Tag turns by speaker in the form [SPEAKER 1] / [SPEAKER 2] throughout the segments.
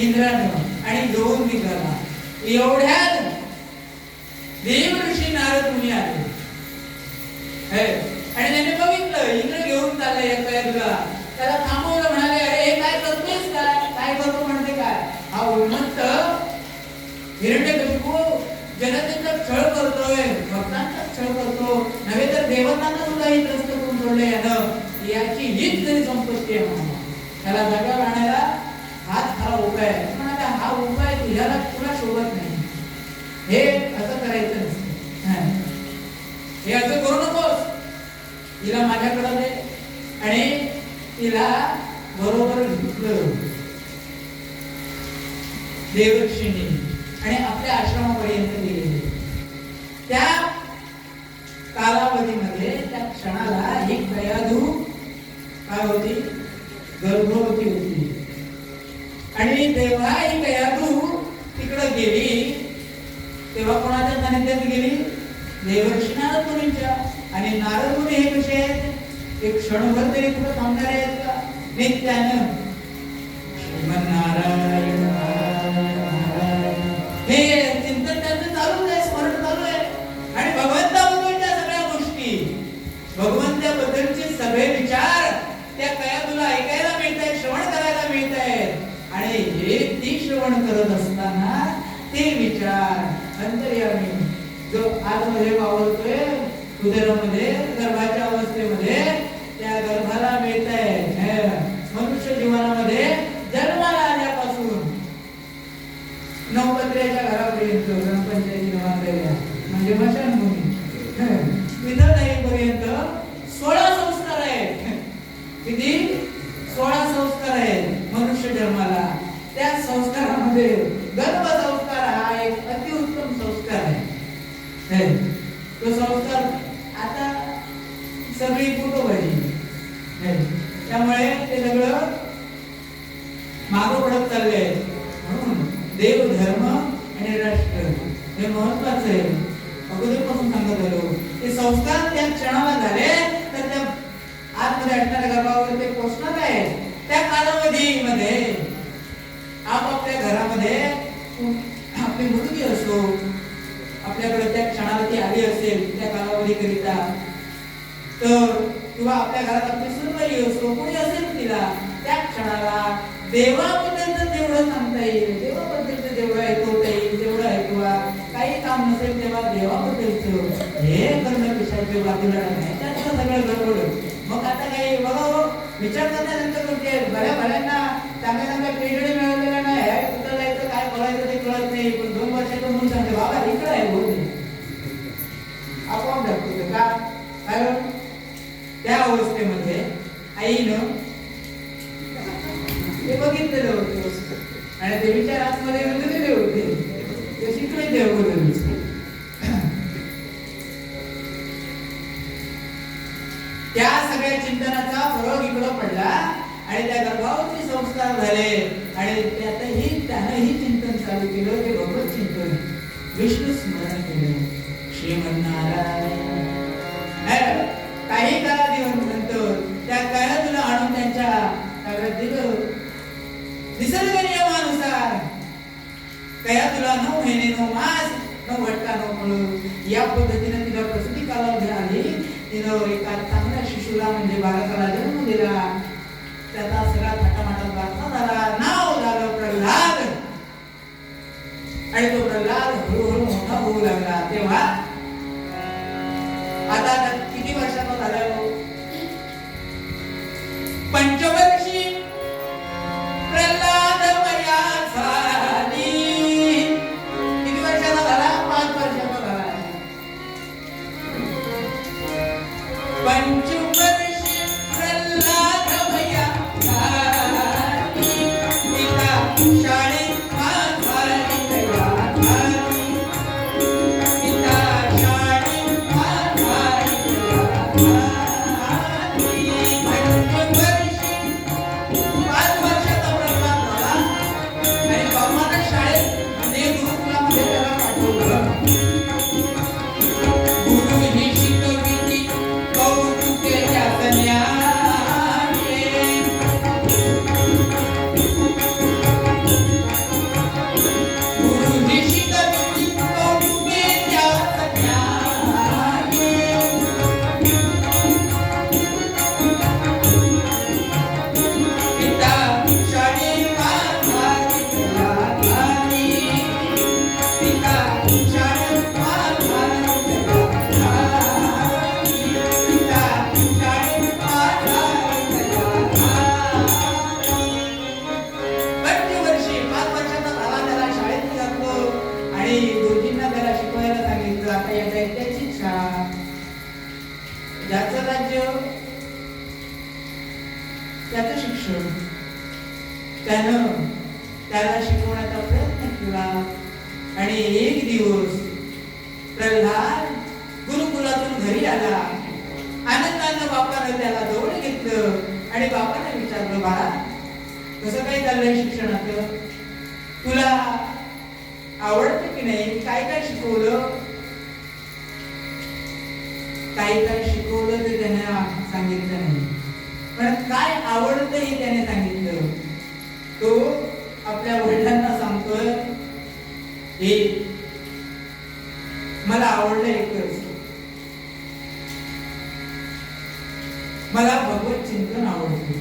[SPEAKER 1] इंद्रानं आणि दोन निघाला एवढ्यात देव ऋषी नारद मुनी आले. हे, आणि त्याने बघितलं इंद्र घेऊन चाललंय या कैदला त्याला थांबवलं म्हणाले अरे हे काय करतोयस काय? काय करतो म्हणते काय? हा उन्मत्त हिरण्यकशिपू जनतेचा छळ करतोय भक्तांचा छळ करतो. नव्हे तर देवतांना सुद्धा ही त्रस्त करून सोडलं यानं. याची हीच तरी संपत्ती आहे म्हणून त्याला जाग्यावर राहण्याला हा उपाय आहे म्हणाले हा उपाय तुझ्याला तुला शोभत नाही. हे असं करायचं नसतं. हे. असं करू नकोस. तिला माझ्याकडं दे आणि तिला बरोबर घेतलं देवऋषीने आणि आपल्या आश्रमापर्यंत गेले त्या कालावधीमध्ये त्या क्षणाला एक दयाधू काय होती? गर्भवती होती. आणि तेव्हा ही दयाधू तिकडं गेली तेव्हा कोणाच्या सानिध्यात गेली? देवर्षी नारद मुनींच्या आणि नारद मुनी हे कसे आहेत? एक क्षणभर तरी कुठं थांबणारे आहेत का? नित्यानं श्रीमन नारायण, जो आतमध्ये वावरतोय उदरामध्ये गर्भाच्या अवस्थेमध्ये त्या गर्भाला मिळत आहे मनुष्य जीवनामध्ये जन्माला आल्यापासून नवपत्र्याच्या घरापर्यंत ग्रामपंचायती नवांद्रेल्या म्हणजे मशानभूमी तिथं जाईपर्यंत सोळा संस्कार आहेत किती सोळा संस्कार आहेत मनुष्य जन्माला त्या संस्कारामध्ये गर्भ संस्कार हा एक अतिउत्तम संस्कार आहे हे, तो संस्कार आता सगळी कुटुंबाची हे, त्यामुळे ते सगळं मागं पडत चालले म्हणून देव धर्म आणि राष्ट्र हे महत्वाचं आहे अगोदरपासून सांगत आलो ते संस्कार त्या क्षणाला झाले तर त्या आतमध्ये असणाऱ्या गर्भावर ते पोचणार आहे त्या कालावधीमध्ये आपापल्या घरामध्ये आपली मुलगी असो आपल्याकडे त्या क्षणाला ती आली असेल त्या कालावधी करिता तर किंवा आपल्या घरात आपली सुनबाई असो कोणी असेल तिला त्या क्षणाला देवाबद्दलचं जेवढं सांगता येईल देवाबद्दलचं जेवढं ऐकवता येईल तेवढं ऐकवा. काही काम नसेल तेव्हा देवाबद्दलचं हे करण्यापेक्षा बाजूला नाही त्याचं सगळं गडबड. मग आता काही बघा हो, हो विचार करण्यानंतर म्हणजे बऱ्या बऱ्यांना चांगल्या चांगल्या पीएचडी मिळवलेल्या तुला नऊ महिने नऊ मास नऊ घटका नऊ म्हणून. या पद्धतीनं तिला प्रसूती कालावधी आली. तिनं एका चांगल्या शिशूला म्हणजे बालकाला जन्म दिला. त्याचा सगळा थाटामाटात वाचला झाला. नाव झालं प्रल्हाद. आणि तो प्रल्हाद हळूहळू मोठा होऊ लागला. तेव्हा आता पाठवलं गुरु आवडतं की नाही? काय काय शिकवलं? काय काय शिकवलं ते त्याने सांगितलं नाही. पण काय आवडतं हे त्याने सांगितलं? तो आपल्या वडिलांना सांगतोय हे मला आवडलं एकच मला भगवत चिंतन आवडतं.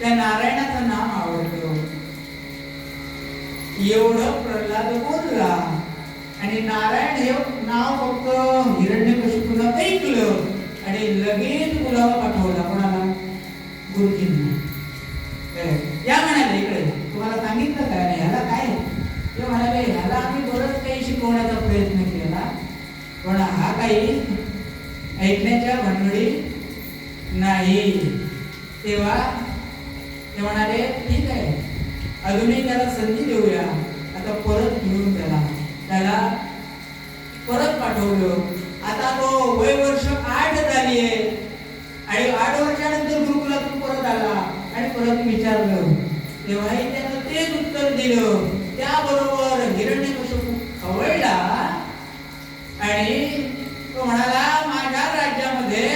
[SPEAKER 1] त्या नारायणाचं नाम आवडतं. एवढं प्रल्हाद बोलला आणि नारायण हे नाव फक्त हिरण्यकशिपूला ऐकलं आणि लगेच मुलाला पाठवला कोणाला? गुरुजींना. काय? या म्हणाले इकडे. तुम्हाला सांगितलं काय नाही ह्याला काय? ते म्हणाले ह्याला आम्ही बरंच काही शिकवण्याचा प्रयत्न केला. पण हा काही ऐकण्याच्या भांडवडी नाही. तेव्हा ते म्हणाले ठीक आहे. अजूनही त्याला संधी देऊया आता परत घेऊन त्याला त्याला ठेवलं आता तो वय वर्ष आठ झाली आहे. आणि आठ वर्षानंतर गुरुकुलातून परत आला आणि परत विचारलं. तेव्हाही त्यानं तेच उत्तर दिलं. त्याबरोबर हिरण्यकशिपू खवळला आणि तो म्हणाला माझ्या राज्यामध्ये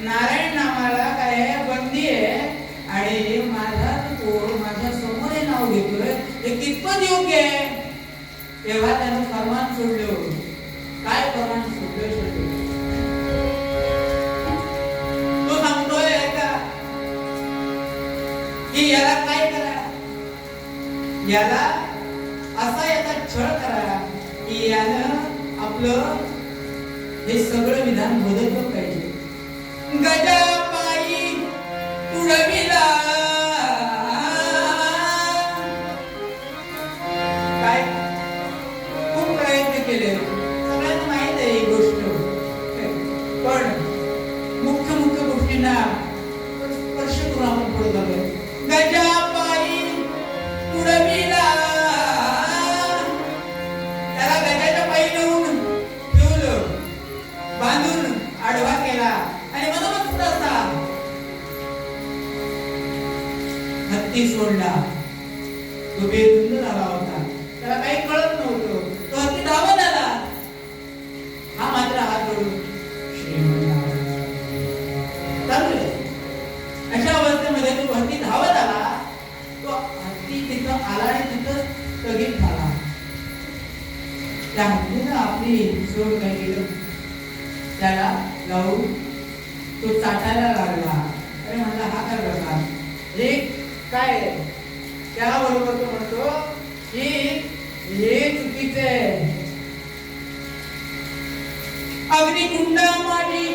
[SPEAKER 1] नारायण नामाला काय बंदी आहे? आणि माझा कोण माझ्यासमोर हे नाव घेतोय हे कितपत योग्य आहे? तेव्हा त्यानं फरमान सोडलं. याला असा याचा छळ करा की यानं आपलं हे सगळं विधान बदललं पाहिजे. गजापायी तुडविला हत्ती सोडला तो बेधुंद झाला होता. त्याला काही कळत नव्हतं. तो हत्ती धावत आला. हा मात्र हात जोडून अशा अवस्थेमध्ये तो हत्ती धावत आला. तो हत्ती तिथं आला आणि तिथं स्थगित झाला. त्या हत्तीनं आपली सोड काय केलं? त्याला लावून तो चाटायला लागला. अरे म्हणला हा काय प्रकार? रे काय आहे? त्याबरोबर तो म्हणतो की हे चुकीचं आहे अग्निकुंडा माझी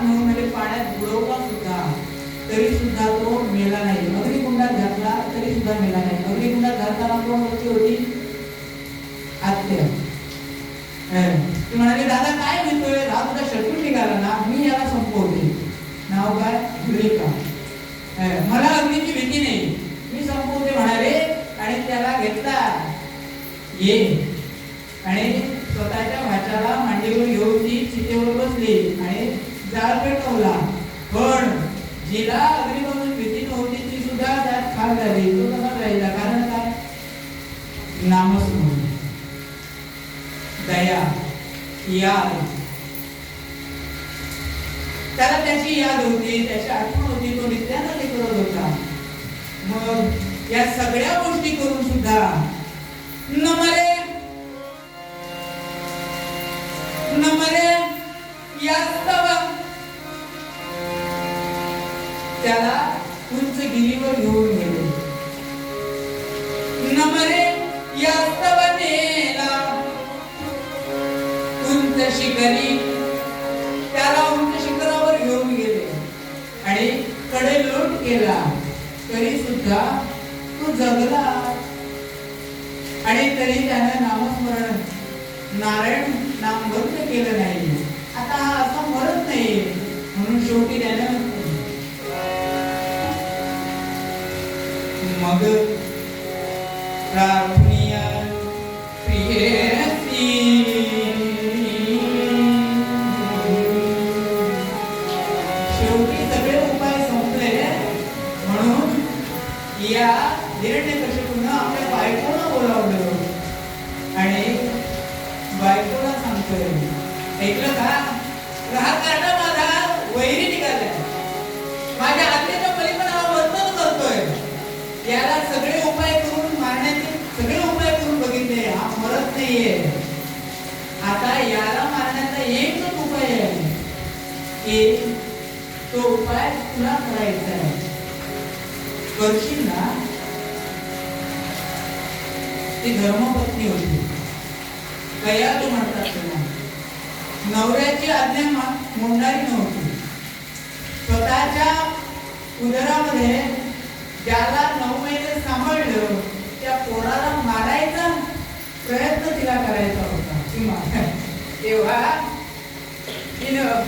[SPEAKER 1] जळात म्हणून पाण्यात बुडवला सुद्धा. तरी सुद्धा तो मेला नाही. अग्निकुंडात घातला तरी सुद्धा मेला नाही. अग्निकुंडात घालताना कोण होती होती? आत्या. हं. ती म्हणाली दादा काय म्हणतोय? हा तुझा शत्रू निघाला ना मी याला संपवते. नाव काय? धुलिका मला अग्नीची भीती नाही. मी संपवते म्हणाले आणि त्याला घेतला. ये. आणि स्वतःच्या भाच्याला मांडीवर घेऊन ती चितेवर बसली. आणि जाळ पेटवला पण जिला अग्निपासून भीती नव्हती ती सुद्धा त्यात खाल झाली. तो कसा राहिला. कारण काय? नामस्मरण. दया. याद. त्याला त्याची याद होती. त्याची आठवण होती. तो नित्यानं ते करत होता. मग या सगळ्या गोष्टी करून सुद्धा नमरे नमरे या त्याला नदीवर घेऊन गेले. नमरे यास्तवनेला. उंच शिखरी त्याला उंच शिखरावर घेऊन गेले. आणि कडे लोट केला. तरी सुद्धा तो जगला. आणि तरी त्यानं नामस्मरण नारायण नाम बंद केलं नाही. आता हा असा मरत नाही म्हणून शेवटी त्यानं मग प्रार्थनीय प्रियसी शेवटी सगळे उपाय संपले. म्हणून या हिरण्यकशिपूनं आपल्या बायकोला बोलावलं? आणि बायकोला सांगतोय ऐकलं का? ग्राहकांना माझा वैरी निघाल्या. माझ्या हत्तीच्या पलीकडे हा वर्तन करतोय याला सगळे उपाय करून मारण्याचे सगळे उपाय करून बघितले. हा मरत नाहीये. आता याला मारण्याचा एकच उपाय आहे. एक तो उपाय तुला करायचा आहे. करशील ना ती धर्मपत्नी होती. कयातू म्हणतात त्याला. नवऱ्याची आज्ञा मा- मोडणारी नव्हती. स्वतःच्या उदरामध्ये ज्याला नऊ महिने सांभाळलं त्या पोराला मारायचा प्रयत्न तिला करायचा होता. किंवा तेव्हा तिनं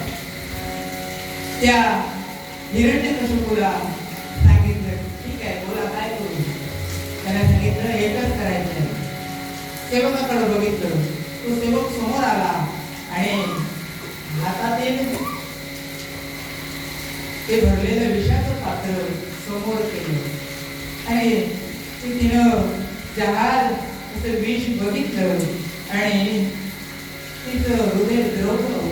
[SPEAKER 1] त्या हिरण्यकशिपूला सांगितलं ठीक आहे बोला काय करू त्याला सांगितलं एकच करायचं आहे सेवकाकडे बघितलं. तो सेवक समोर आला आणि हातात एक ते भरलेलं विषाचं पात्र समोर केलं. आणि ते तिनं जहाज असं विष बघितलं आणि तिचं हृदय द्रवलं.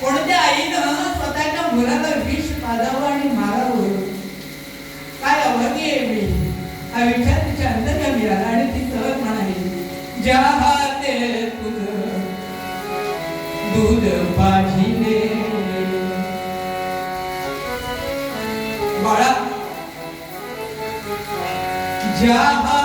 [SPEAKER 1] कोणत्या आईनं स्वतःच्या मुलाला विष पाजावं आणि मारावं? काय अभागी आहे मी. हा विचार तिच्या अंतर्गामी आला आणि ती सहज म्हणाली जहाते हाते दूध पाजिले जहाँ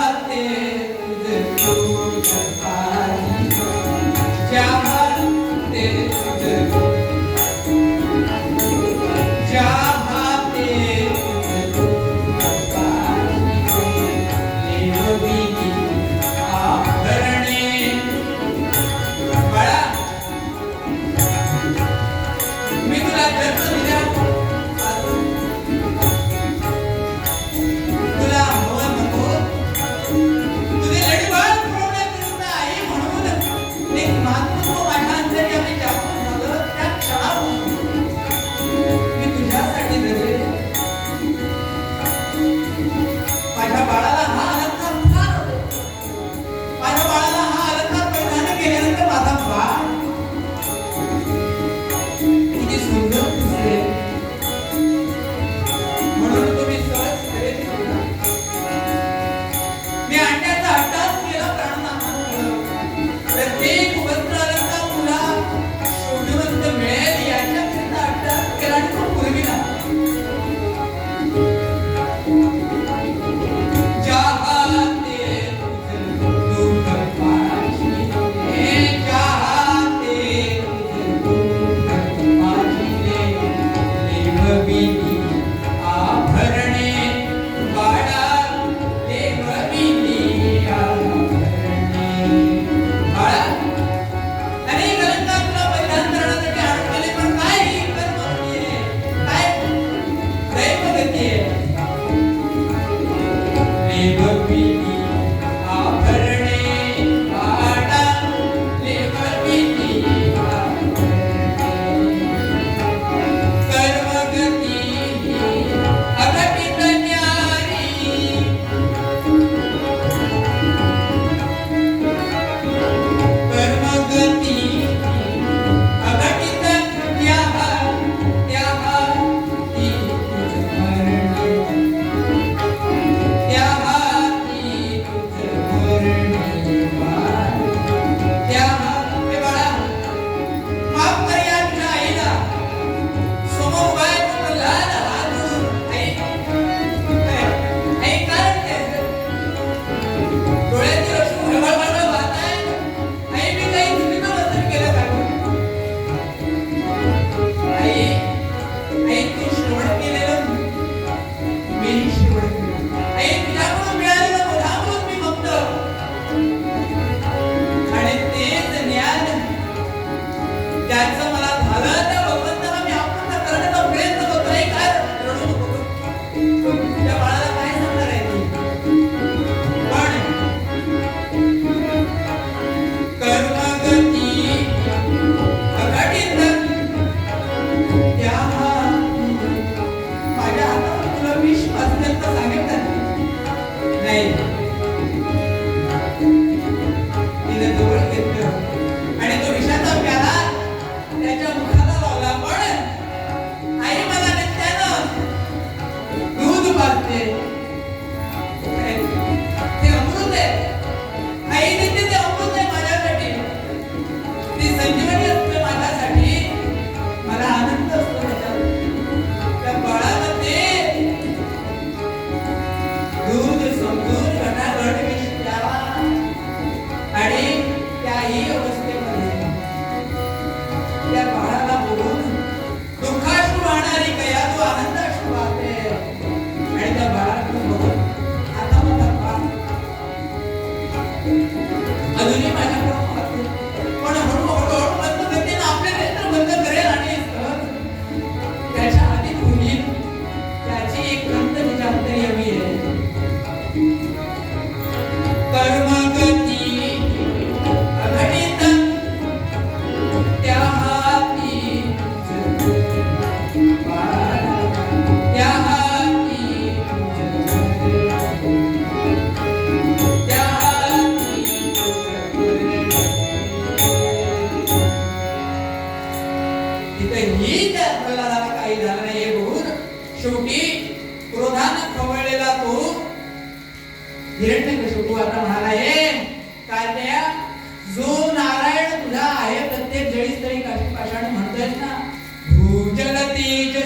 [SPEAKER 1] be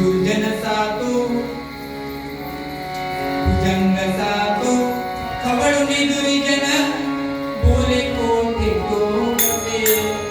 [SPEAKER 1] दुर्जन सातो भुजंग सातो खबळ दुर्जन बोले कोठे तो